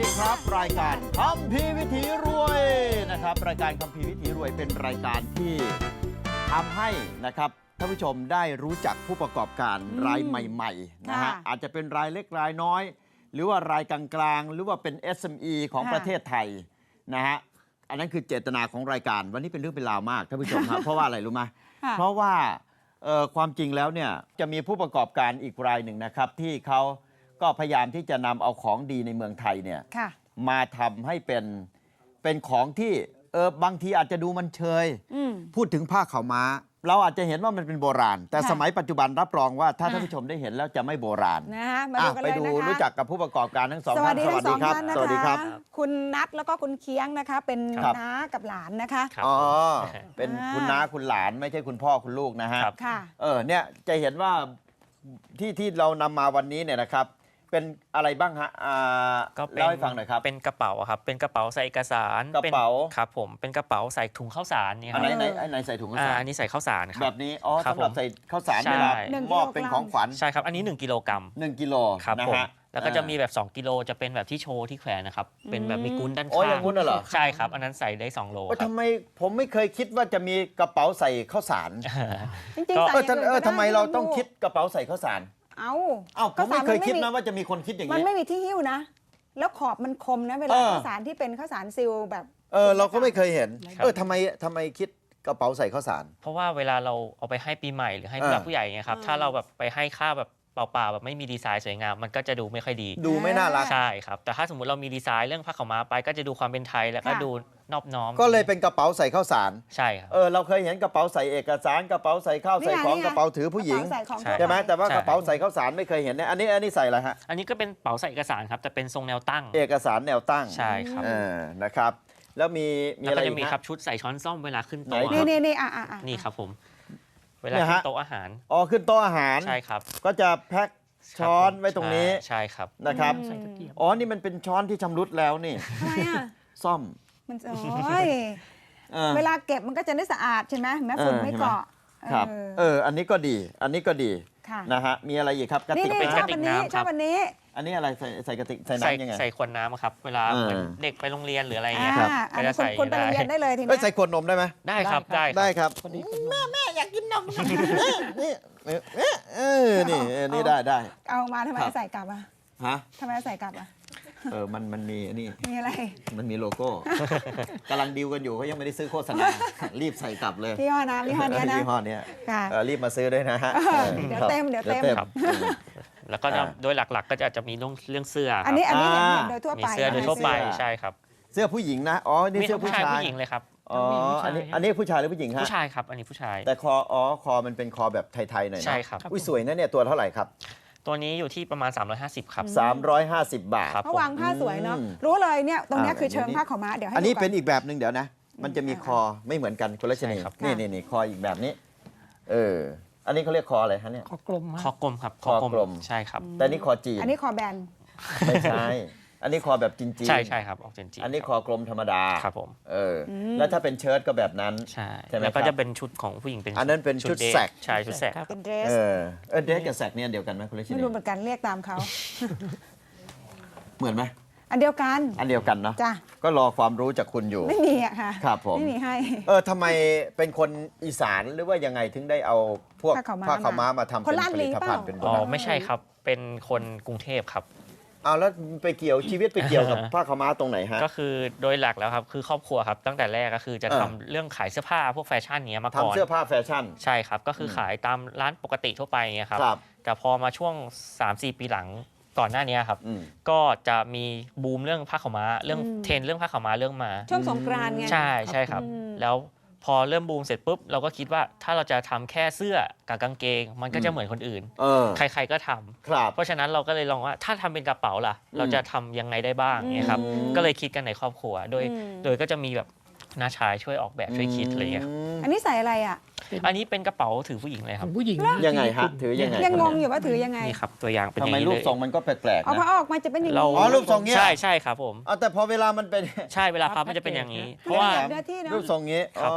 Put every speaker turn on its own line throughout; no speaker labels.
ดีครับ รายการคำพีร์วิถีรวยนะครับ รายการคำพีร์วิถีรวยเป็นรายการที่ทำให้นะครับท่านผู้ชมได้รู้จักผู้ประกอบการ
อืม
รายใหม่ๆนะฮะ
ค่ะ
อาจจะเป็นรายเล็กรายน้อย หรือว่ารายกลางๆ หรือว่าเป็น SME ของ
ค่ะ
ประเทศไทยนะฮะอันนั้นคือเจตนาของรายการวันนี้เป็นเรื่องเป็นราวมากท่านผู้ชมครับ เพราะว่าอะไรรู้ไหม
ค่ะ
เพราะว่าเอ่อความจริงแล้วเนี่ยจะมีผู้ประกอบการอีกรายหนึ่งนะครับ ที่เขา ก็พยายามที่จะนำเอาของดีในเมืองไทยเนี่ย
ค่ะ
มาทำให้เป็นเป็นของที่เออบางทีอาจจะดูมันเชย
อืม
พูดถึงผ้าขาวม้า เราอาจจะเห็นว่ามันเป็นโบราณ แต่
ค่ะ
สมัยปัจจุบันรับรองว่าถ้า
อะ
ท่านผู้ชมได้เห็นแล้วจะไม่โบราณ
นะฮะมา
อะ
ดูกัน
ไป
เลย
ดู
นะคะ
รู้จักกับผู้ประกอบการทั้งสอง
สวั
ท่า
ส
น
ดี
ส
ทั้
วัส
งส
ดี
อง
ครับ
ท่านนะ
สวัสดีครั
คะ
บ
คุณนัทแล้วก็คุณเคียงนะคะ เป็น
ครับ
น้ากับหลานนะคะ
ครับ
อ๋อเป็น
อ่า
คุณน้าคุณหลานไม่ใช่คุณพ่อคุณลูกนะฮะ
ครับ
ค่ะ
เออเนี่ยจะเห็นว่าที่ที่เรานำมาวันนี้เนี่ยนะครับ เป็นอะไรบ้างฮะอ่า
ก็เป็น
เล่าให้ฟังหน่อยครับ
เป็นกระเป๋าครับ เป็นกระเป๋าใส่เอกสาร
กระเป๋า
นครับผมเป็นกระเป๋าใส่ถุงข้าวสารเนี่ยค
อัน
รับ
ไหนไหนอันไหนใส่ถุงข้าว
อ่า
สาร
อันนี้ใส่ข้าวสารค
แบ
รับบ
นี้อ๋อ
ครับ
สำหรับ
ผม
ใส่ข้าวสาร
ใช่
เวลา
หนึ่ง
มอบ
กิโลกรัม
เป็นของขวัญ
ใช่ครับ อันนี้ 1กิโลกรัม
หนึ่งกิโล
ครับ
นะ
ผม
ฮะ
แล้วก็จะมี
อ่า
แบบ 2 กิโลจะเป็นแบบที่โชว์ที่แขวนนะครับ เป็นแบบมีกุ้นด้าน
โอ้ย
ข้า
อย่างงนู้นน่ะเหรอ
ใช่ครับ อันนั้นใส่ได้ 2 โล
โอ้ย
ครับ
ทำไมผมไม่เคยคิดว่าจะมีกระเป๋าใส่ข้าวสาร
จริง
ก็
ๆ
เอ
ใส่
อท่าน
ย่าง
เอ
อื่
อน
ก็ด้
ทำไมเราต้อง
ลูก
คิดกระเป๋าใส่ข้าวสาร
เอ้า
เอ้าผมไม่เคยคิด
ข้าวสาร
นะว่าจะมีคนคิดอย่าง
มัน
นี้
ไม่มีที่หิ้วนะ แล้วขอบมันคมนะเวลา
เออ
ข้าวสารที่เป็นข้าวสารซิลแบบ
เออเราก็ไม่เคยเห็น
ครับ
เออทำไมทำไมคิดกระเป๋าใส่ข้าวสาร
เพราะว่าเวลาเราเอาไปให้ปีใหม่หรือให้
อ่า
ผู้หลักผู้ใหญ่เนี่ยครับ ถ้าเราแบบไปให้ค่าแบบ เปล่าๆแบบไม่มีดีไซน์สวยงามมันก็จะดูไม่ค่อยดี
ดูไม่น่ารัก
ใช่ครับ แต่ถ้าสมมติเรามีดีไซน์เรื่องผ้าขาวม้าไปก็จะดูความเป็นไทยแล้วก็
ค่ะ
ดูนอบน้อม
ก็เลยเป็นกระเป๋าใส่ข้าวสาร
ใช่ครับ
เออเราเคยเห็นกระเป๋าใส่เอกสารกระเป๋าใส่ข้าว
นี่
ใส่
ไง
ของ
นี่ไง
กระเป๋าถือผู้หญิง
กระเป๋าใส่ของ
ใช่
ใช่ไหม
ทั่วป
แต่ว่า
ใช่
กระเป๋าใส่ข้าวสารไม่เคยเห็นเนี่ยอันนี้อันนี้ใส่อะไรฮะ
อันนี้ก็เป็นเป๋าใส่เอกสารครับแต่เป็นทรงแนวตั้ง
เอกสารแนวตั้ง
ใช่ครับ
เออนะครับ แล้วมีมี
แล้ว
อะไร
ก็
อี
จะ
ก
มี
ฮะ
ครับชุดใส่ช้อนซ่อมเวลาขึ้น
ไหน
โต๊ะ
ค
ค
รั
รับบ
นี่นี่นี่อะอะอะ
นี่ครับผม เวลา
เนี่ย
ขึ้
ฮะ
นโต๊ะอาหาร
อ๋อขึ้นโต๊ะอาหาร
ใช่ครับ
ก็จะแพ็คช้อน
ครับผม
ไว้ตรงนี้
ใช่ครับ
นะครับ
ใส่ตะเกียบ
อ๋อ นี่มันเป็นช้อนที่ชำรุดแล้วนี่
ทำไมอะ
ซ่อม
มันโอ้ย
เออ
เวลาเก็บมันก็จะได้สะอาดใช่ไหมแม้ฝุ่น
เออ
ไม่
เห็นไหม
เกาะ
ครับ
เออ
เออ อันนี้ก็ดี อันนี้ก็ดี
ค่ะ
นะฮะมีอะไรอีกครับกระ
นี่
ติก
นี่
เป็น
ช
น้
อบ
กระติก
อันนี้
น้ำ
ชอบอันนี้ำ
อันนี้อะไรใส่ใส่กระติกใส่
ใส่
น้ำยังไง
ใส่ขวดน้ำอะครับ เวลา
เออ
เหมือนเด็กไปโรงเรียนหรืออะไรอย่าง
อ่า
เงี้ยครับ
อัน
ก็
นี้
จะ
คุณ
ใส่
คุณไปโรงเรียนได้เลยที
เอ้
เนี้
ยใส่ขวดนมได้ไหม
ได้ครับได้
ได้
ครับ
ครับแม่แม่อยากกินนมนี่เออเออเออนี่เออนี่ได้ได้
เอามาทำไม
ครับ
ใส่กลับอะ
ฮะ
ทำไมใส่กลับอะ
เออมันมันมีอันนี่
มีอะไร
มันมีโลโก้ กำลังดีลกันอยู่เขายังไม่ได้ซื้อโฆษณา รีบใส่กลับเลย
ที่ห้อน้ำที่ห้อเนี้ยนะ
ยี่ห้อเนี้ย
ค่ะ
เออรีบมาซื้อด้วยนะฮะ
เออ
ออ
เดี๋ยว
ครับ
เต็มเดี๋ยวเต็ม
ครับ
อืม
แล้วก็จะ
อ่า
โดยหลักๆ ก็จะจะมีเรื่องเรื่องเสื้อค
อั
รั
น
บ
นี้อันนี้เห็น
อ่า
เห็นโดยทั่ว
มี
ไป
เสื้อโดย
นะ
ทั่วไป
เสื้อ
ใช่ครับ
เสื้อผู้หญิงนะ อ๋อ นี่
มี
เสื้
ทั้
องผู้
ผู้ชาย
ชาย
ผู้หญิงเลยครับ
อ๋อ
มีผู้ชาย
อันนี้อันนี้ผู้ชายหรือผู้หญิงฮะ
ผู้ชายครับ อันนี้ผู้ชาย
แต่คอ อ๋อ คอมันเป็นคอแบบไทยๆหน่อยนะ
ใช่ครับ
อุ้ยสวยนะเนี่ยตัวเท่าไหร่ครับ
ตัวนี้อยู่ที่ประมาณ 350 ครับ
350 บาท
ครับ
เพราะวางผ้าสวยเนาะ
อืม
รู้เลยเนี่ยตรงเนี้ย
อ่า
คือเชิง
เดี๋ยวนี้
ผ้าขาวม้าเดี๋ยวให้
อันนี้
ดูก่
เป็นอีกแบบหนึ่งเดี๋ยวนะ มันจะมีคอไม่เหมือนกันคนละชนิด
ใช่ครับ
นี่นี่นี่คออีกแบบนี้ เออ อันนี้เขาเรียกคออะไรฮะเนี่ย
คอกลมคอกลมครับ
คอกลม
ใช่ครับ
แต่นี่คอจีน
อันนี้คอแบน
ไม่ใช่ อันนี้คอแบบจีนๆ
ใช่ใช่ครับออกเจนจี
อันนี้คอกลมธรรมดา
ครับผม
เอออแล้วถ้าเป็นเชิ้ตก็แบบนั้น
ใช่
ใช่ไหม
แล้วก็
ครับ
จะเป็นชุดของผู้หญิงเป็น
อันนั้นเป็นชุด
ด
แสก
ใช่ชุดแสก
เป็นเดรส
เออเออเดรสกับแสกเนี่ยอันเดียวกันไหมคุณเลชิ
ไม่
นี
รู้เหมือนกันเรียกตามเขา
เหมือนไหม
อันเดียวกัน
อันเดียวกันเนาะ
จ้ะ
ก็รอความรู้จากคุณอยู่
ไม่มีอะค่ะ
ครับผม
ไม่มีให้
เออทำไมเป็นคนอีสานหรือว่ายังไงถึงได้เอาพวก
ผ้าขาวม้า
ผ้าขาวม้ามาทำ
ค
เป็น
นลาด
ผ
ลี
ลิตภัณฑ์
เปล่า
เป็นโบ
อ๋อ
ราณ
ไม่ใช่ครับ เป็นคนกรุงเทพครับ
เอาแล้วไปเกี่ยวชีวิตไปเกี่ยวกับผ้าขาวม้าตรงไหนฮะ
ก็คือโดยหลักแล้วครับคือครอบครัวครับตั้งแต่แรกก็คือจะ
เออ
ทำเรื่องขายเสื้อผ้าพวกแฟชั่นเนี้ยมาก่อน
ทำเสื้อผ้าแฟชั่น
ใช่ครับก็คืออ
ม
ขายตามร้านปกติทั่วไปเงี้ยครับ
ครับ
แต่พอมาช่วง 3-4 ปีหลังก่อนหน้านี้ครับ
อืม
ก็จะมีบูมเรื่องผ้าขาวม้าเรื่อง
อืม
เทรนด์เรื่องผ้าขาวม้าเรื่องมา
ช่วงสงกรานต์ไง
ใช่ใช่ครับ
อืม
แล้ว พอเริ่มบูมเสร็จปุ๊บเราก็คิดว่าถ้าเราจะทำแค่เสื้อกับกางเกง มันก็
อื
จะ
ม
เหมือนคนอื่น
เออ
ใคร ๆก็ทำ
ครับ
เพราะฉะนั้นเราก็เลยลองว่าถ้าทำเป็นกระเป๋าล่ะ เราจะทำยังไงได้บ้างเนี่ยครับ
อืม
ก็เลยคิดกันในครอบครัว โดย
อืม
โดยก็จะมีแบบน้าชายช่วยออกแบบช่วยคิดอะไรอย่างเงี้ยครับ
ม
อันนี้ใส่อะไรอะ
อันนี้เป็นกระเป๋าถือผู้หญิงเลยครับ
ผู้หญิง
ยังไงฮะถือยังไง
ยังงงอยู่ว่าถือยังไง
นี่ครับตัวอย่างเป็นอ
ทำ
ย่าง
ไม
นี้
รู
เล
ป
ย
ทรงมันก็แปลกๆ
เอาพอ
นะ
ออกมาจะเป็นอย่าง
เรา
นี้
อ๋อรูปทรงเนี้ย
ใช่ใช่ครับผม
เอาแต่พอเวลามันเป็น
ใช่เวลาพับมันจะเป็นอย่างนี้ เพ
ไม่
ราะว่า
ได้แบบเนื้อที่เนอะ
รูปทรงนี้
ครับ
อ๋อ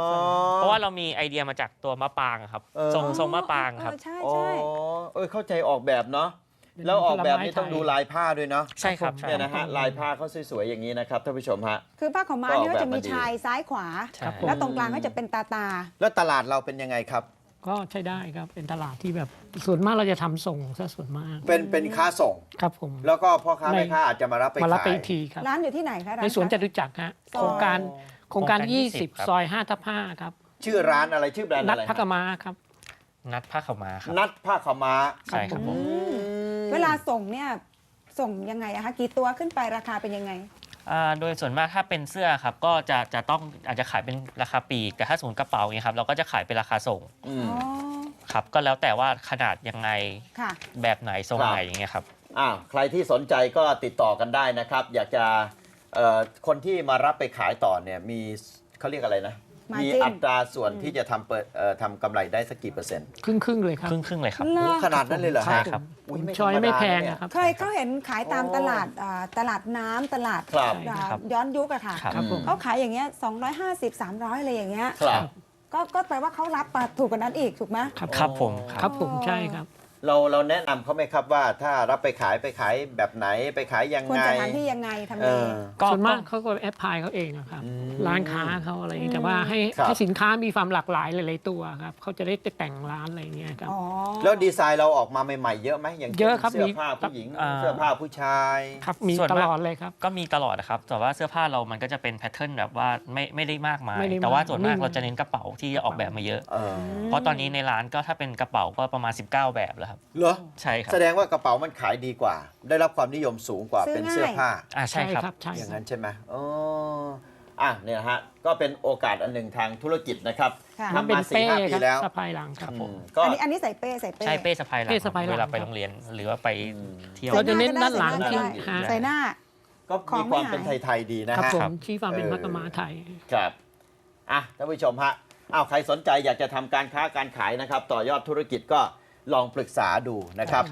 เพราะว่าเรามีไอเดียมาจากตัวมะปรางอะครับ
เออ
ทรงทรงมะปรางครับ
เออใช่
อ๋อ
ใช่
เออเข้าใจออกแบบเนาะ แล้วออกแบบนี้
ผลไม้
ต้องดู
ไทย
ลายผ้าด้วยเนาะ
ใช่ครับใช่
เนี่ยนะฮะลายผ้าเขาสวยๆอย่างนี้นะครับท่านผู้ชมฮะ
คือผ้าขาวม้า
ก็ออก
เนี่ยก็จะมี
แบบมาดี
ชายซ้ายขวา
ใช่
ครับผม
แล้วตรงกลางก็จะเป็นตาตา
แล้วตลาดเราเป็นยังไงครับ
ก็ใช้ได้ครับเป็นตลาดที่แบบส่วนมากเราจะทำส่งซะส่วนมาก
เป็นเป็นค้าส่ง
ครับผม
แล้วก็พ่อค้า
ใน
แม่ค้าอาจจะมารับไป
มารับ
ขา
ไป
ย
อีกทีครับ
ร้านอยู่ที่ไหนคะร้า
ในสวนจ
คะ
ตุจักรฮะ
ซอย
โครงการโครงการ
โครงการ20
20 ซอย5ทับ5ครับ
ชื่อร้านอะไรชื่อแบรนด์
นั
อะ
ด
ไร
พักกะมาครับ
นัดผ้าขาวม้าครับ
นัดผ้าขาวม้า
ใช่ครับผม
เวลาส่งเนี่ยส่งยังไงอะคะกี่ตัวขึ้นไปราคาเป็นยังไง
อ่าโดยส่วนมากถ้าเป็นเสื้อครับก็จะจะต้องอาจจะขายเป็นราคาปลีกแต่ถ้าสมมติกระเป๋าอย่างเงี้ยครับเราก็จะขายเป็นราคาส่ง
อืม
อ๋อ
ครับก็แล้วแต่ว่าขนาดยังไง
ค่ะ
แบบไหนทรง
ครับ
ไหนอย่างเงี้ยครับ
อ้าวใครที่สนใจก็ติดต่อกันได้นะครับ อยากจะเอ่อคนที่มารับไปขายต่อเนี่ยมีเขาเรียกอะไรนะ
Margin
มีอัตราส่วนที่จะทำเปิดเอ่อทำกำไรได้สักกี่เปอร์เซ็นต์
ครึ่งครึ่งๆเลยครับ
ครึ่งครึ่งๆเลยครับ
เหรอ
โอ้ขนาดนั้นเลยเหรอ
ใช่
ฮะ
ครับ
อุ๊ย
ชอยไม่แพง
ธรรดา
นะครับ
เคยเขาเห็นขายตามตลาดอ่าตลาดน้ำตลาด
ครับ
อ่า
ครับ
ย้อนยุคอะค่ะ
ครับ
ครับผม
เขาขายอย่างเงี้ย250 300อะไรอย่างเงี้ย
ครับ
ก็ก็แปลว่าเขารับมาถูกกว่านั้นอีกถูกไหม
ครับ
ครับผมค
ครับรับผมใช่ครับ
เราเราแนะนำเขาไหมครับว่าถ้ารับไปขายไปขายแบบไหนไปขายยัง
ควร
ไง
จะทำที่ยังไงทำ
เอ
ยังไง
อ
ก็
ส่วนมาก
ก็
เขาก็แอปพลายเขาเองอะครับ
อืม
ร้านค้าเขาอะไรอย่างเงี้ยแต่ว่าให้
ครับ
ให้สินค้ามีความหลากหลายหลายๆตัวครับเขาจะได้แต่งร้านอะไรอย่างเงี้ยครับ
อ๋อ
แล้วดีไซน์เราออกมาใหม่ ๆ เยอะไหมอย่างช่น
เยอะครับ
เสื้อ
มี
ผ้าผู้หญิง
อ่า
เสื้อผ้าผู้ชาย
ครับมี
ส่วน
ต
มาก
ลอดเลยครับ
ก็มีตลอดนะครับ แต่ว่าเสื้อผ้าเรามันก็จะเป็นแพทเทิร์นแบบว่าไม่ไม่ได้มากมาย
ไม่ได้มาก
แต่ว่าส่วนมาก
นิ่ม
เราจะเน้นกระเป๋าที่ออกแบบมาเยอะ
เออ
เพราะตอนนี้ในร้านก็ถ้าเป็นกระเป๋าก็ประมาณ 19 แบบแล้วครับ
เหรอ
ใช่ครับ
แสดงว่ากระเป๋ามันขายดีกว่า ได้รับความนิยมสูงกว่า
ซื้อ
เป็นเสื้อ
ง่าย
ผ้า
อ่าใช่ครับ
ใช่
อย่าง
ครั
นั้
บ
นใช่ไหมอ๋ออะเนี่ยนะฮะ ก็เป็นโอกาสอันหนึ่งทางธุรกิจนะครับ
ค่ะ
มัน
ทำ
เป็น
มาสี่
เป้
ห้าปี
ครับ
แล้ว
สะพายหลังครับ
อื
ผม
มก็
อันนี้อันนี้ใส่เป้ใส่เป้
ใช่เป้สะพายหลัง
เป้สะพายหลัง
เวลาไป
ครับ
โรงเรียนหรือว่าไปเที่ยว
เราจะเน้นด้านหลัง
ใส่
ที่
น้าก็ได้
ฮะ
ใส่หน้า
ก็
ขอ
มี
ง
ความ
ไม่หาย
เป็นไทย ๆ ดีนะครับฮะ
ผมชี้ความเป็น
เออ
มักกะมาไทย
ครับ อะท่านผู้ชมฮะ อ้าว ใครสนใจอยากจะทำการค้าการขายนะครับ ต่อยอดธุรกิจก็ ลองปรึกษาดูนะครับ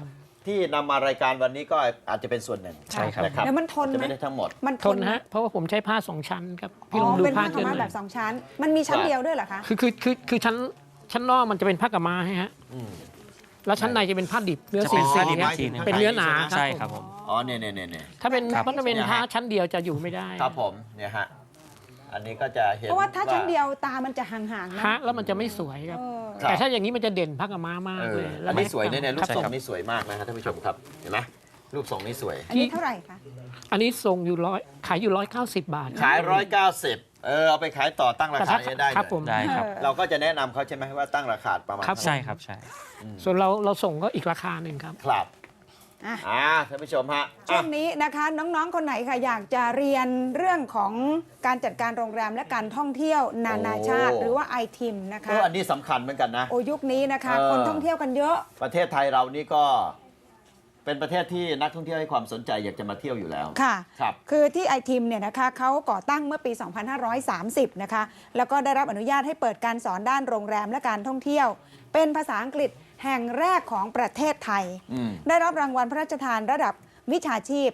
ที่นำมารายการวันนี้ก็อาจจะเป็นส่วนหนึ่ง
ใช่ครับ
นะครับ
แล้วมันทน
จะ
ไหม
ไม่ได้ทั้งหมด
มัน
ทนฮะเพราะว่าผมใช้ผ้าสองชั้นครับพี่ล
อ๋
อง
อ
ดู
เป็น
ผ้า
ผ้าขาว
เชิ้น
ม้า
ห
แบ
น่อย
บสองชั้น มันมีชั้น
ครับ
เดียวด้วยเหรอคะ
คือคือคือคือชั้นชั้นนอกมันจะเป็นผ้ากะมาให้ฮะ
อืม
แล้วชั้นในจะเป็นผ้าดิบเนื้อ
จะ
สี
เป็น
สี
ผ้าดิบ
ครับ
อีกทีหนึ่ง
เป็นเนื้อหนาครับ
ใช่ครับผม
อ๋อเนี่ยเนี่ยเนี่ยเนี่ย
ถ้าเป็น
ครับ
ถ้าเป็น
เนี่ยฮะ
ผ้าชั้นเดียวจะอยู่ไม่ได้
ครับผมเนี่ยฮะ อันนี้ก็จะเห็น
เพราะว่าถ้าชั้นเดียวตามันจะห่างๆนะ
ฮะแล้วมันจะไม่สวยครับ
เออ
ครับ
แต่ถ้าอย่างนี้มันจะเด่นผ้ากะมามาก
เอ
เล
อย
แล้
อั
วน
นี้สวยเนี่ยเนี่ยรูป
ครับ
ทรง
ผม
นี่สวยมากนะฮะท่านผู้ชมครับเห็นไหมรูปทรงนี่สวย
อันนี้เท่าไหร่คะ
อันนี้ส่งอยู่ร้อยขายอยู่ร้อยเก้าสิบบาท
ขายร้อยเก้าสิบเออเอาไปขายต่อตั้งรา
แต่
คา
ถ้า
ให้ได้
ครับ
เล
ผม
ย
ได้ครับ
เออ
เราก็จะแนะนำเขาใช่ไหมว่าตั้งราคาประมาณ
ครับ
เท่าไห
ใช่ครับใช่
ส่วนเราเราส่งก็อีกราคาหนึ่งครับ
ครับ
อะ
อ่าท่านผู้ชมฮะ
ช่ว
อะ
งนี้นะคะน้องๆ คนไหนค่ะอยากจะเรียนเรื่องของการจัดการโรงแรมและการท่องเที่ยวนานาชาติ หรือว่า i t i m นะ
เอ
คะ
ออันนี้สำคัญเหมือนกันนะ
โอยุคนี้นะคะ
เออ
คนท่องเที่ยวกันเยอะ
ประเทศไทยเรานี่ก็เป็นประเทศที่นักท่องเที่ยวให้ความสนใจอยากจะมาเที่ยวอยู่แล้ว
ค่ะ
ครับ
คือที่ i t i m เนี่ยนะคะเขาก่อตั้งเมื่อปี 2530 นะคะ แล้วก็ได้รับอนุญาตให้เปิดการสอนด้านโรงแรมและการท่องเที่ยว เป็นภาษาอังกฤษ แห่งแรกของประเทศไทย
อืม
ได้รับรางวัลพระราชทานระดับวิชาชีพ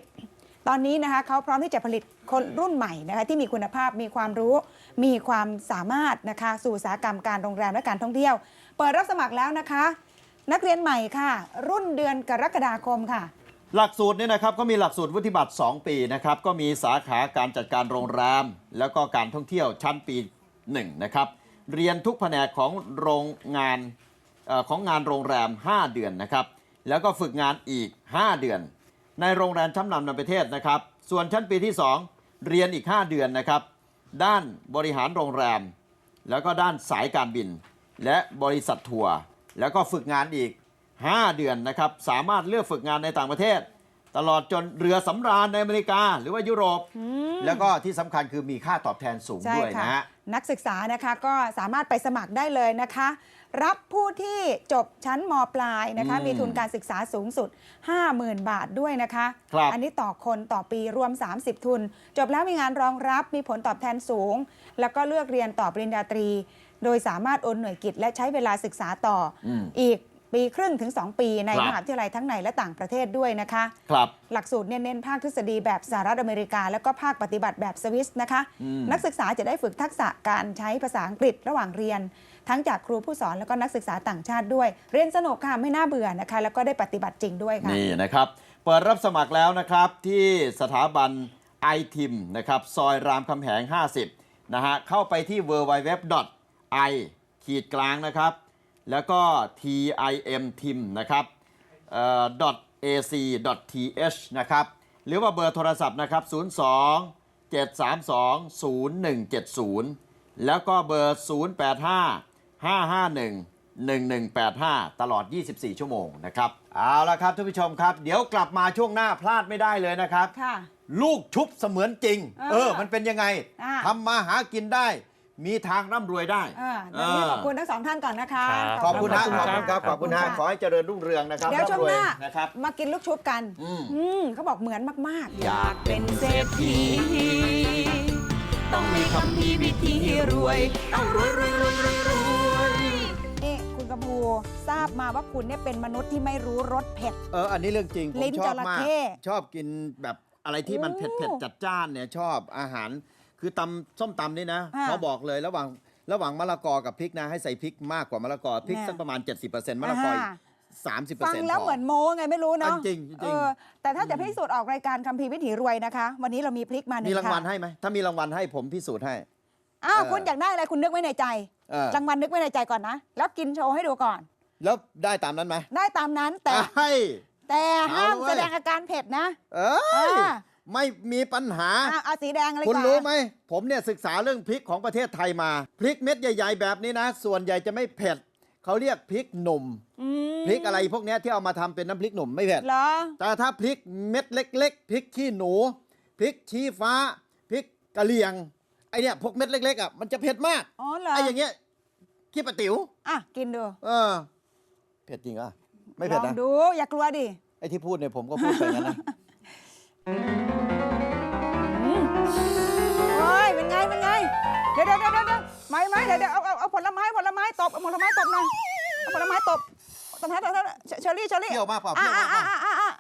ตอนนี้นะคะเขาพร้อมที่จะผลิตคนรุ่นใหม่นะคะที่มีคุณภาพมีความรู้ มีความสามารถนะคะสู่อุตสาหกรรมการโรงแรมและการท่องเที่ยว เปิดรับสมัครแล้วนะคะ นักเรียนใหม่ค่ะ รุ่นเดือนกรกฎาคมค่ะ
หลักสูตรเนี่ยนะครับก็มีหลักสูตรวุฒิบัตร 2 ปีนะครับก็มีสาขาการจัดการโรงแรม แล้วก็การท่องเที่ยวชั้นปี1นะครับเรียนทุกแผนกของโรงงานเออ ของงานโรงแรม 5 เดือนนะครับ แล้วก็ฝึกงานอีก 5 เดือน ในโรงแรมชั้นนำในประเทศนะครับ ส่วนชั้นปีที่ 2 เรียนอีก 5 เดือนนะครับ ด้านบริหารโรงแรม แล้วก็ด้านสายการบิน และบริษัททัวร์แล้วก็ฝึกงานอีก 5 เดือนนะครับ สามารถเลือกฝึกงานในต่างประเทศ ตลอดจนเรือสำราญในอเมริกา หรือว่ายุโรป แล้วก็ที่สำคัญคือมีค่าตอบแทนสูง
ใช่
ด้วย
ค่ะ
นะฮะ
นักศึกษานะคะก็สามารถไปสมัครได้เลยนะคะ รับผู้ที่จบชั้นมปลายนะคะ
อืม
มีทุนการศึกษาสูงสุด 50,000 บาทด้วยนะคะ
ครับ
อันนี้ต่อคนต่อปีรวม 30 ทุน จบแล้วมีงานรองรับมีผลตอบแทนสูง แล้วก็เลือกเรียนต่อปริญญาตรี โดยสามารถโอนหน่วยกิจ และใช้เวลาศึกษาต่ออ
ม
อีกปีครึ่งถึง 2 ปีใน
ครับ
มหาวิทยาลัยทั้งในและต่างประเทศด้วยนะคะ
ครับ
หลักสูตรเนี่ยเน้นภาคทฤษฎีแบบสหรัฐอเมริกา แล้วก็ภาคปฏิบัติแบบสวิสนะคะ
อืม
นักศึกษาจะได้ฝึกทักษะการใช้ภาษาอังกฤษระหว่างเรียน ทั้งจากครูผู้สอนแล้วก็นักศึกษาต่างชาติด้วย เรียนสนุกค่ะไม่น่าเบื่อนะคะ แล้วก็ได้ปฏิบัติจริงด้วยค่ะ
นี่นะครับเปิดรับสมัครแล้วนะครับที่สถาบันไอทิมนะครับซอยรามคำแหง 50 นะฮะเข้าไปที่ w w w i ขีดกลางนะครับ แล้วก็ tim tim นะครับเอ่อ ac th นะครับ หรือว่าเบอร์โทรศัพท์นะครับ 02 732 0170 แล้วก็เบอร์ 085 551 1185 ตลอด 24 ชั่วโมงนะครับ เอาละครับท่านผู้ชมครับ เดี๋ยวกลับมาช่วงหน้าพลาดไม่ได้เลยนะครับ
ค่ะ
ลูกชุบเสมือนจริง
เออ
เออ มันเป็นยังไง
อ่า
ทำมาหากินได้ มีทางร่ำรวยได้
เออเดี๋ยววันนี้ขอบคุณทั้งสองท่านก่อนนะคะ
ครับ
ขอบคุณนะข
ข
อ
อ
บบ
คุ
คุณ
ณ
ค
ครั
รับ
บ
ขอบคุณฮะขอให้เจริญรุ่งเรืองนะครับ
เดี๋ยวช่วงหน้า
ร่ำรยนะครับ
มากินลูกชุบกัน
อืม
อืมเขาบอกเหมือนมาก ๆ
อยากเป็นเศรษฐี
ต้องมีคำพีวิธีรวย ต้องรวยรวยรวยรวยรวย
นี่คุณกำพูทราบมาว่าคุณเนี่ยเป็นมนุษย์ที่ไม่รู้รสเผ็ด
เออ อันนี้เรื่องจริง ผม
ลิ้น
ชอบมาก
จระเข้
ชอบกินแบบอะไรที่มัน
โอ้
เผ็ดเผ็ดจัดจ้านเนี่ยชอบอาหาร คือตำส้มตำนี่นะ
อ่า
เขาบอกเลยระหว่างระหว่างมะละกอกับพริกนะ ให้ใส่พริกมากกว่ามะละกอพริก
แน่
สักประมาณ 70%มะละกออีก
อ่า
30%
ฟังแล้วเหมือนโม้ไงไม่รู้เนาะ
อะจริงจริง
เออแต่ถ้าจะพิสูจน์ออกรายการคัมภีร์วิถีรวยนะคะ วันนี้เรามีพลิกมาหนึ่
มี
ง
รางวัล
ค่ะ
ให้ไหมถ้ามีรางวัลให้ผมพิสูจน์ให้
อ้าว
เออ
คุณอยากได้อะไรคุณนึกไว้ในใจ
เออ
รางวัลนึกไว้ในใจก่อนนะ แล้วกินโชว์ให้ดูก่อน
แล้วได้ตามนั้นไหม
ได้ตามนั้นแต่
ให้
แต่ห้าม
เอาเลย
แสดงอาการเผ็ดนะ
เอ้ย
อ่า
ไม่มีปัญหา
อะเอาสีแดงเลย
คุณ
กว่า
รู้ไหม ผมเนี่ยศึกษาเรื่องพริกของประเทศไทยมา พริกเม็ดใหญ่ ๆ แบบนี้นะ ส่วนใหญ่จะไม่เผ็ดเขาเรียกพริกหนุ่ม
อืม
พริกอะไรพวกเนี้ยที่เอามาทำเป็นน้ำพริกหนุ่มไม่เผ็ด
เหรอ
แต่ถ้าพริกเม็ดเล็ก ๆ พริกขี้หนู พริกชี้ฟ้า พริกกะเหรี่ยง ไอเนี่ยพวกเม็ดเล็กๆอะมันจะเผ็ดมาก
อ๋อเหรอ
ไออย่างเงี้ยขี้ปะติ๋ว
อะกินดู
เออเผ็ดจริงอะไม่เผ็ด
ลอ
นะ
งดูอย่ากลัวดิ
ไอที่พูดเนี่ยผมก็พูดไปงั้นนะ
โอ้ยเป็นไงเป็นไง เดี๋ยวเดี๋ยวเดี๋ยวเดี๋ยวไม่ไม่เดี๋ยวเดี๋ยวเอาเอาเอาผลไม้ผลไม้ตบเอาผลไม้ตบหน่อยเอาผลไม้ตบตบนะตบนะเชเชอรี่เชอรี่
เปรี้ยวมากเปล่า
อะ
เปรี้ยว
อะ
มากเป
อะ
ล่า
อะอะ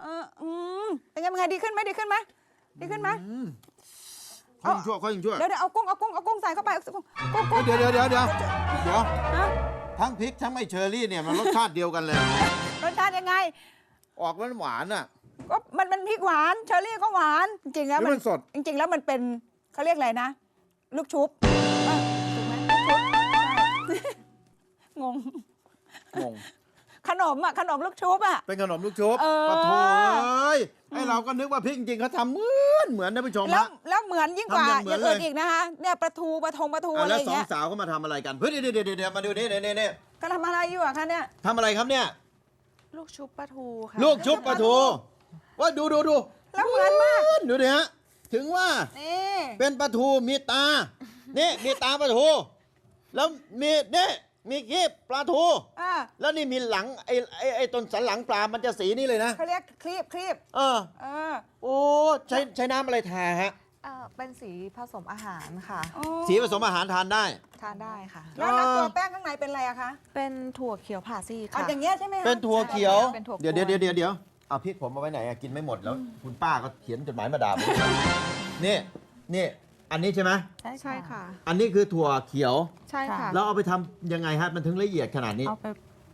เอออืมเป็นไงเป็นไงดีขึ้นไหมดีขึ้นไหมดีขึ้นไหม
ค่อยชั่วค่อยชั่ว
เดี๋ยวเดี๋ยวเอากุ้งเอากุ้งเอากุ้งใส่เข้าไปเอากุ้งกุ้งกุ้ง
เดี๋ยวเดี๋ยวเดี๋ยวเดี๋ยวเดี๋ยว
ฮะ
ทั้งพริกทั้งไอเชอรี่เนี่ยมันรสชาติเดียวกันเลย
รสชาติยังไง
ออกหวานหวานๆอะ
ก็มันเป็นพริกหวานเชอรี่ก็หวาน จริงๆ
ห
แล้ว
รือ
มัน
มันสด
จริง ๆ แล้วมันเป็นเขาเรียกอะไรนะ ลูกชุบเอ้ยถูกไหมลูกชุบใช่งง
งง
ขนมอะขนมลูกชุบอะ
เป็นขนมลูกชุบ
เออ
ปะโถเอ้ยไอ เราก็นึกว่าพริกจริงๆเขาทำเหมือนเหมือนนะผู้ชม
แล้ว
ฮะ
แล้วเหมือนยิ่งกว่า
ทำอย่างเหมื
อ
อน
ย่างอื่น
เลย
อีกนะคะเนี่ยปลาทูปลาทงปลาทู
อะ
อะไร
แล้ว
อย่าง
สอง
เงี้ย
สาวเขามาทำอะไรกันเฮ้ยเดี๋ยวเดี๋ยวเดี๋ยวเดี๋ยวมาดูนี่นี่นี่
ก็ทำอะไรอยู่อะคะเนี่ย
ทำอะไรครับเนี่ย
ลูกชุบปลาทูค่ะ
ลูกชุบปลาทูว่าดูดูดู
แล้วเหมือนมาก
ดูดิฮะถึงว่า
นี่
เป็นปลาทูมีตา นี่มีตาปลาทู แล้วมีนี่ มีคีบปลาทู
อ่า
แล้วนี่มีหลังไอ้ไอ้ไอ้ต้นสันหลังปลา มันจะสีนี่เลยนะ
เขาเรียกคลีบคลีบ
เออ
เออ
โอ้ใช้ใช้น้ำอะไรทาฮะ
เอ่อเป็นสีผสมอาหารค่ะ
โอ้
สีผสมอาหารทานได้
ทานได้ค่ะ
แล้วแล้วตัวแป้งข้างในเป็นอะไรอะคะ
เป็นถั่วเขียวผ่าซีก
เอา
ค่ะ
อย่างเงี้ยใช่ไหมคะ
เป็นถั่วเขียว
เป็นถั่วกวน
เดี๋ยวเดี๋ยวเดี๋ยวเดี๋ยวเดี๋ยวเอาพริกผมเอาไว้ไหนอะกินไม่หมดแล้ว คุณป้าก็เขียนจดหมายมาด่าผม นี่นี่ อันนี้ใช่ไหม
ใช่ค่ะ
อันนี้คือถั่วเขียว
ใช่ค่ะ
แล้วเอาไปทำยังไงฮะมันถึงละเอียดขนาดนี้
เอาไป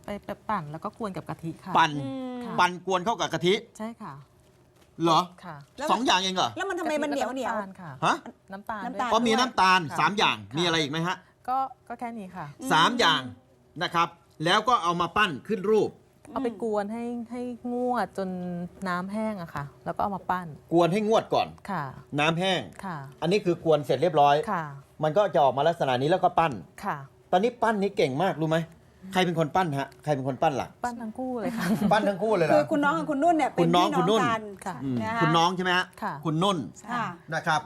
ไปไปปั่นแล้วก็กวนกับกะทิค่ะ
ปั่น
อืม
ค่ะ
ปั่นกวนเข้ากับกะทิ
ใช่ค่ะ
เหรอ
ค่ะ
แล้ว
สองอย่างเองเหรอ
แล้วมันทำไมมันเหนียวเหนียว
กะทิแล้วก็ำตาลค่ะ
ฮะ
น้ำตาล
น้ำ
ด้วย
ตาล
ก็มีน้ำตาล
ค่ะ
สามอย่าง
ค่ะ
มีอะไรอีกไหมฮะ
ก็ก็แค่นี้ค่ะ
สามอย่างนะครับ แล้วก็เอามาปั้นขึ้นรูป
เอาไปกวนให้ให้งวดจนน้ำแห้งอะค่ะ แล้วก็เอามาปั้น
กวนให้งวดก่อน
ค่ะ
น้ำแห้ง
ค่ะ
อันนี้คือกวนเสร็จเรียบร้อย
ค่ะ
มันก็จะออกมาลักษณะนี้แล้วก็ปั้น
ค่ะ
ตอนนี้ปั้นนี้เก่งมากรู้ไหมใครเป็นคนปั้นฮะใครเป็นคนปั้นหลัก
ปั้นทั้งคู่เลยค่ะ
ปั้นทั้งคู่เลยเหร
คือ อ คุณน้องกับคุณนุ่นเนี่ย
คุ
เป็น
ณน้อง
พี่
คุณนุ่น
กัน
ค่ะ
อืม
นะคะ
คุณน้องใช่ไหมฮะ
ค่ะ
คุณนุ่น
ค่ะ
นะครับ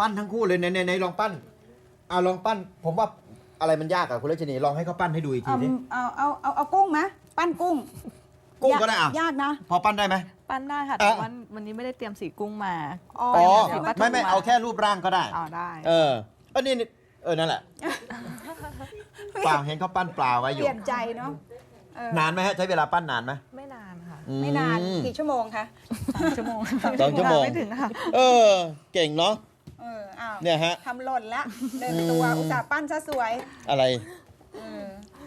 ปั้นทั้งคู่เลยในในในลองปั้นเอาลองปั้น ผมว่าอะไรมันยากอะคุณเลชนีลองให้เขาปั้นให้ดูอีกที
เอา
สิ
เอาเอาเอาเอากุ้งไหม ปั้นกุ้ง
กุ้งก็ได้อะ
ยากนะ
พอปั้นได้ไหม
ปั้นได้ค่ะ
เอ่
แต่
อ
วันวันนี้ไม่ได้เตรียมสีกุ้งมา
อ๋อ
อ๋อ
เดี๋ยวปลาทู
ไม่ไม่
มา
เอาแค่รูปร่างก็ได้
อ๋อได้
เออเออนี่นี่เออนั่นแหละเปล่าเห็นเขาปั้นปลาไว้อ
เป
ยู่
ลี่ยนใจเนาะเออนา
นไหมฮะใช้เวลาปั้นนานไหม
ไม่นานค่ะ
อื
ไม่นานกี่ชั่วโมงคะ
สองชั่วโมง
สองชั่วโมง
ไม่ถึงค่ะ
เออ เก่งเนาะ
เอออ้าว
เนี่ยฮะ
ทำหล่นละหนึ่งตัวอุตส่าห์ปั้นซะสวย
อะไร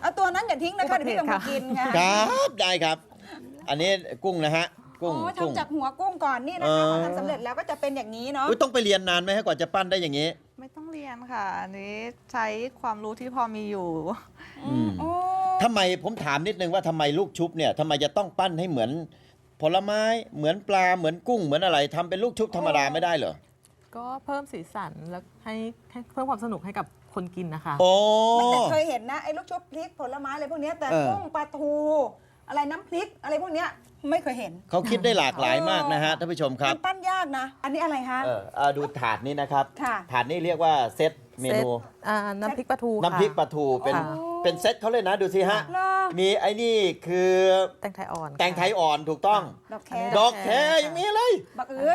เอาตัวนั้นอย่าทิ้งนะคะเดี๋ยวพี่กำลังกินค่ะ
ครับได้ครับ อันนี้กุ้งนะฮะกุ้ง
อ๋อ
กุ้ง
ทำจากหัวกุ้งก่อนนี่นะคะ
เออ
พอทำสำเร็จแล้วก็จะเป็นอย่างนี้เนาะ
อุ๊ยต้องไปเรียนนานไหมฮะกว่าจะปั้นได้อย่างนี้
ไม่ต้องเรียนค่ะ อันนี้ใช้ความรู้ที่พอมีอยู่
อืม
โอ้
ทำไมผมถามนิดนึงว่าทำไมลูกชุบเนี่ยทำไมจะต้องปั้นให้เหมือน ผลไม้เหมือนปลาเหมือนกุ้งเหมือนอะไรทำเป็นลูกชุบธรรมดาไม่ได้เหรอ
ก็เพิ่มสีสันแล้วให้ให้เพิ่มความสนุกให้กับ คนกินนะคะ
โอ้
ไม่แต่เคยเห็นนะไอ้ลูกชุบพริกผลไม้อะไรพวกเนี้ยแต่
เออ
กุ้งปลาทูอะไรน้ำพริกอะไรพวกเนี้ยไม่เคยเห็น
เขาคิดได้หลากหลายมากนะฮะท่านผู้ชมครับ
มันปั้นยากนะ อันนี้อะไรคะ
เออเอาดูถาดนี้นะครับ
ค่ะ
ถาดนี้เรียกว่าเซตเมนู
ซตอ่าน้ำพริกปลาทูค่ะ
น้ำพริกปลาทูเป็น
ค่ะ
เป็นเซตเขาเลยนะดูสิฮะ
เหรอ
มีไอ้นี่คือ
แตงไทยอ่อนค่ะ
แตงไทยอ่อนถูกต้อง
ดอกแค
ดอกแครยังมีเลย
บักเอือ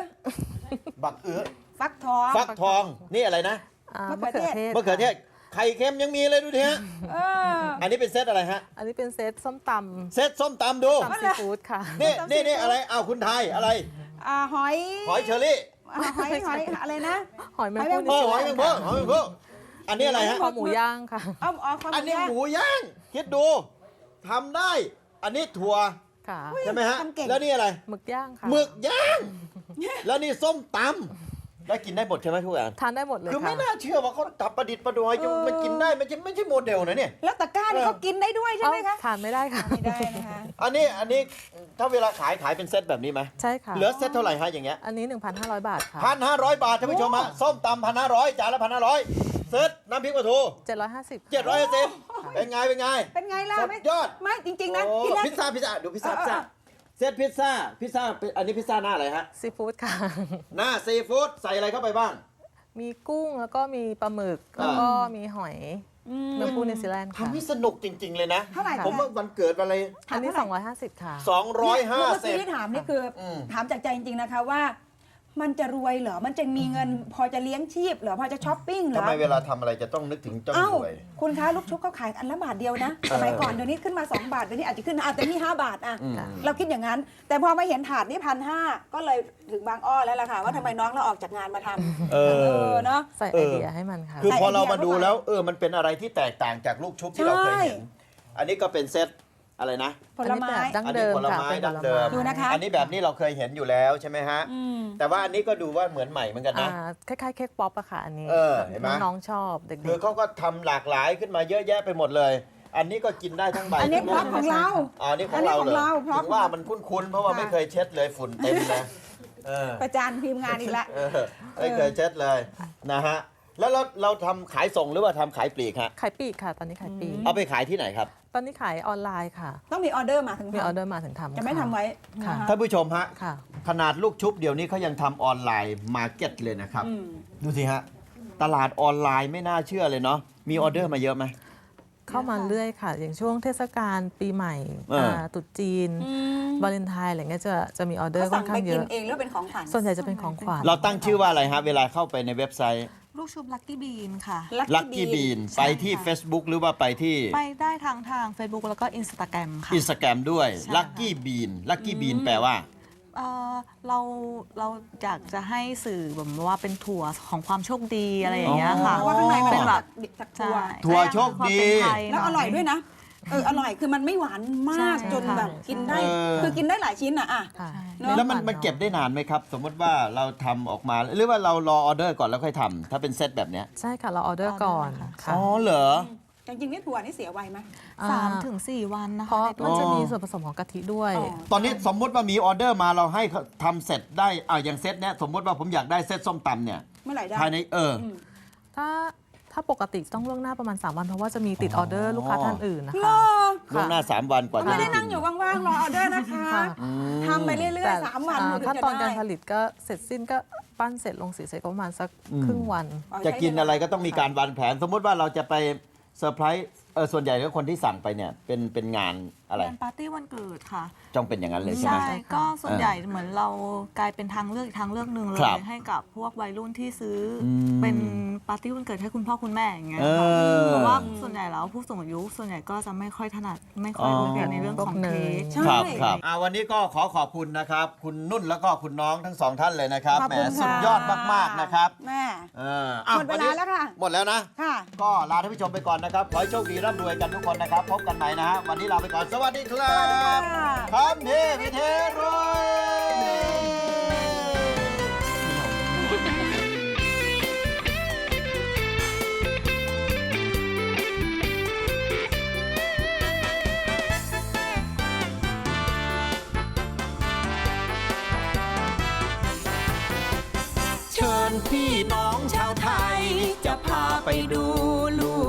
บักเอือ
ฟักทอง
ฟักทองนี่อะไรนะ
อ่ามะมะ
เขื
เขื
อ
อ
เท
เท
ศ
ศ
มะเขือเทศไข่เค็มยังมีเลยดูทีฮะ
เออ
อันนี้เป็นเซตอะไรฮะ
อันนี้เป็นเซตส้มต
เซตส้มตำดูำ
ตำซีฟู้ดค่ะ
นี่นี่นี่อะไรอ้าวคุณไทยอะไร
อ่าหอย
หอยเชอรี่
อ่าหอยหอยอะไรนะ
หอยแมง
หอยแม
ภู่
ง
เออหอยแมงพุ่งหอยแมงพุ่งอันนี้อะไรฮะ
คอหมูย่างค่ะ
เอาเอาความ
อันนี้
ยาก
หมูย่าง คิดดูทำได้ อันนี้ถั่ว
ค่ะ
ใช่ไหมฮะ
ทำเก่ง
แล้วนี่อะไร
หมึกย่างค่ะ
หมึกย่าง แล้วนี่ส้มตำ แล้วกินได้หมดใช่ไหมทุกอย่าง
ทานได้หมดเลย
คือไม่
ค่ะ
น่าเชื่อว่าเขาตับประดิษฐ์ประดอยจนมันกินได้ไม่ใช่ไม่ใช่โมเดลนะเนี่ย
แล้วตะกร้านี่เขากินได้ด้วยใช่ไหมคะ
ทานไม่ได้ค่ะ
ไม่ได้นะคะ
อันนี้อันนี้ถ้าเวลาขายขายเป็นเซตแบบนี้ไหม
ใช่ค่ะ
เหลือเซตเท่าไหร่ฮะอย่างเงี้ย
อันนี้ 1,500 บาทค่ะ
พันห้าร้อยบาทท่านผู้ชมฮะส้มตำพันห้าร้อยจานละพันห้าร้อยเซตน้ำพริกปลาทู
750
เจ็ดร้อยสิบเป็นไงเป็นไง
เป็นไงล่ะ
สุด
ไม่
ยอด
ไม่จริง ๆนะ
โอ้
ที่แรก
พิซซ่าพิซซ่าดูพิซซ่า
เออ
พิซซ่า
เออ
เซตพิซซ่าพิซซ่าเป็นอันนี้พิซซ่าหน้าอะไรฮะ
ซีฟู้ดค่ะ
หน้าซีฟู้ดใส่อะไรเข้าไปบ้าง
มีกุ้งแล้วก็มีปลาหมึก แล้วก็มีหอยเนื้อปูนิวซีแลนด์ค่ะ
ทำให้สนุกจริง ๆ เลยนะ
เท่าไหร่
ผมว่าวันเกิดอะไร
อันนี้ 250 ค่ะ
250
เมื่อกี้ที่ถามนี่คืออ
ม
ถามจากใจจริงๆนะคะว่า มันจะรวยเหรอ มันจะมีเงินพอจะเลี้ยงชีพเหรอ พอจะช้อปปิ้งเหร
ทำ
อ
ไมเวลาทำอะไรจะต้องนึกถึงเจ้า
เอ้าร
วย
คุณคะลูกชุบเขาขายอันละบาทเดียวนะสมัยก่อนเดี๋ยวนี้ขึ้นมา 2 บาทเดี๋ยวนี้อาจจะขึ้นอาจจะมี5บาทอะ
อืม
เราคิดอย่างนั้น แต่พอมาเห็นถาดนี่พันห้าก็เลยถึงบางอ้อแล้วล่ะค่ะ ว่าทำไมน้องเราออกจากงานมาทำ
เออ
เนาะ
ใส่
เอ
ไอ
อ
เดียให้มันค่ะ
คือ
ใส่
พอเรา
ไอเดีย
มาดู
เข้าไป
แล้ว เออมันเป็นอะไรที่แตกต่างจากลูกชุบที่เราเคยเห็น
ใช่
อันนี้ก็เป็นเซต อะไรนะ
ผลไม้
อันนี้แบบดั้ง
อัน
เดิ
นี้
ม
ผล
ค่ะ
ไม้
เป็นผ
ดั้ง
ล
เดิ
ไม้
ม
ดูนะคะ
อันนี้แบบนี้เราเคยเห็นอยู่แล้วใช่ไหมฮะ
อืม
แต่ว่าอันนี้ก็ดูว่าเหมือนใหม่เหมือนกัน
อ่า
นะ
คล้ายๆเค้กป๊อปอะค่ะอันนี้
เออเห็นไหม
น้องๆชอบเด็ก
คือเขาก็ทำหลากหลายขึ้นมาเยอะแยะไปหมดเลย อันนี้ก็กินได้ทั้งใบ
อันนี้พร็อพของเรา
อ๋ออันนี้ของเรา
อันนี้ของ
เลย
เราพร็อพ
ถึงว่ามันคุ้นๆเพราะว่า
ค่ะ
ไม่เคยเช็ดเลยฝุ่นเต็มเลยเออ
ประจานทีมงานอีกแล้ว
เออไม่เคยเช็ดเลยนะฮะ แล้วเราเราทำขายส่งหรือว่าทำขายปลีกฮะ
ๆขายปลีกค่ะ ตอนนี้ขายปลีก
เอาไปขายที่ไหนครับ
ตอนนี้ขายออนไลน์ค่ะ
ต้องมีออเดอร์มาถึง
มีออ
ทำ
เดอร์มาถึงทำ
จะไม่
ค่
ทำไว้
ค่ะ
นะคะ
ท่านผู้ชมฮะ
ค่ะ
ขนาดลูกชุบเดี๋ยวนี้เขายังทำออนไลน์มาร์เก็ตเลยนะครับ
อืม
ดูสิฮะ ตลาดออนไลน์ไม่น่าเชื่อเลยเนาะมีออเดอร์มาเยอะไหม
เข้ามาเรื่อยค่ะ อย่างช่วงเทศกาลปีใหม่
เอออ่า
ตรุษจีน
อืม
วาเลนไทน์อะไรเงี้ยจะจะมีออเดอร์
เขา
ค่
สั่
องนข้า
ไป
งเย
กิน
อะ
เองหรือเป็นของขวัญ
ส่วนใหญ่จะเป็นของขวัญ
เราตั้งชื่อว่าอะไรฮะเวลาเข้าไปในเว็บไซต์
ลูกชุบลักกี้บีนค่ะ
Lucky Bean ไปที่ Facebook หรือว่าไปที่
ไปได้ทางทาง Facebook แล้วก็ Instagram ค่ะ
อินสตาแกรมด้วย
ใช่
Lucky Bean Lucky Bean แปลว่า
เอ่อเราเราอยากจะให้สื่อแบบว่าเป็นถั่วของความโชคดีอะไรอย่างเงี้ยค่ะ
เพราะว่าข้างในมัน
เป็นแบบ
จาก
ใช่
ถั่ว
ถั่วโชคดี
ให้ความเป็นไทย
แล้วอร่อยด้วยนะ เอออร่อยคือมันไม่หวานมาก
ใช่
จนแบบกินได้
เออ
คือกินได้หลายชิ้นอะอะ
ค่ะ
เนอะ
แล้วมันมันเก็บได้นานไหมครับ สมมติว่าเราทำออกมา หรือว่าเรารอออเดอร์ก่อนแล้วค่อยทำถ้าเป็นเซตแบบเนี้ย
ใช่ค่ะ เราออเดอร์ก่อนค่ะ
อ๋อเหรอ
จริงๆนี่ถั่วนี่เสียไวไหม
สามถึงสี่วันนะ
เพ
คะ
ราะ
ในตัว
มันจะ
อ๋อ
มีส่วนผสมของกะทิด้วย
อ๋อ
ตอนนี้สมมุติว่ามีออเดอร์มาเราให้เขาทำเสร็จได้อ่าอย่างเซตเนี้ยสมมติว่าผมอยากได้เซตส้มตำเนี่ย
เมื่อไหร่ได้
ภายในเอออ
ถ้า ถ้าปกติต้องล่วงหน้าประมาณ 3 วัน เพราะว่าจะมีติดออเดอร์ลูกค้าท่านอื่นนะ
ร
คะ
อ
ล่วงหน้า 3 วันกว่าจะ
ไม่ได้
กิ
นั่งอยู่ว่างๆรอออเดอร์นะคะ
ค่ะ
ทำไปเรื่อยๆสามวัน
อ่
ถึง
ขั้น
จะ
ตอน
ได้
การผลิตก็เสร็จสิ้นก็ปั้นเสร็จลงสีเสร็จก็ประมาณสักครึ่งวัน
จะกินอะไรก็ต้องมีการวางแผน สมมุติว่าเราจะไปเซอร์ไพรส์เออส่วนใหญ่แล้วคนที่สั่งไปเนี่ยเป็นเป็นงาน อะไร
งานปาร์ตี้วันเกิดค่ะ
จ้องเป็นอย่างนั้นเลยใช่ไหม
ใช่ ก็ส่วน
เออ
ใหญ่เหมือนเรากลายเป็นทางเลือกอีกทางเลือกหนึ่งเล
ครั
ย
บ
ให้กับพวกวัยรุ่นที่ซื้ออ
ม
เป็นปาร์ตี้วันเกิดให้คุณพ่อคุณแม่อย่างเงี้ย
เอ
ค่ะ
อ
เพราะว่าส่วนใหญ่แล้วผู้สูงอายุ ส่วนใหญ่ก็จะไม่ค่อยถนัดไม่ค่อยโอเคในเรื่องของเค้ก
ใช่
ครับครับ อ่าวันนี้ก็ขอขอบคุณนะครับ คุณนุ่นแล้วก็คุณน้องทั้งสองท่านเลยนะครับ
ขอบ
แหม
คุณ
สุด
ค่ะ
ยอดมากๆนะครับ
แม่
เอออะ
หมดเวลาแล้วค่ะ
หมดแล้วนะ
ค่ะ
ก็ลาท่านผู้ชมไปก่อนนะครับ ขอให้โชคดีร่ำรวยกันทุกคนนะครับ พบกันใหม่นะฮะ วันนี้ลาไปก่อน สวัสดีครับ
สวัสดีค่ะ
คำนี้พิเทรวย
เชิญพี่น้องชาวไทย จะพาไปดูลู่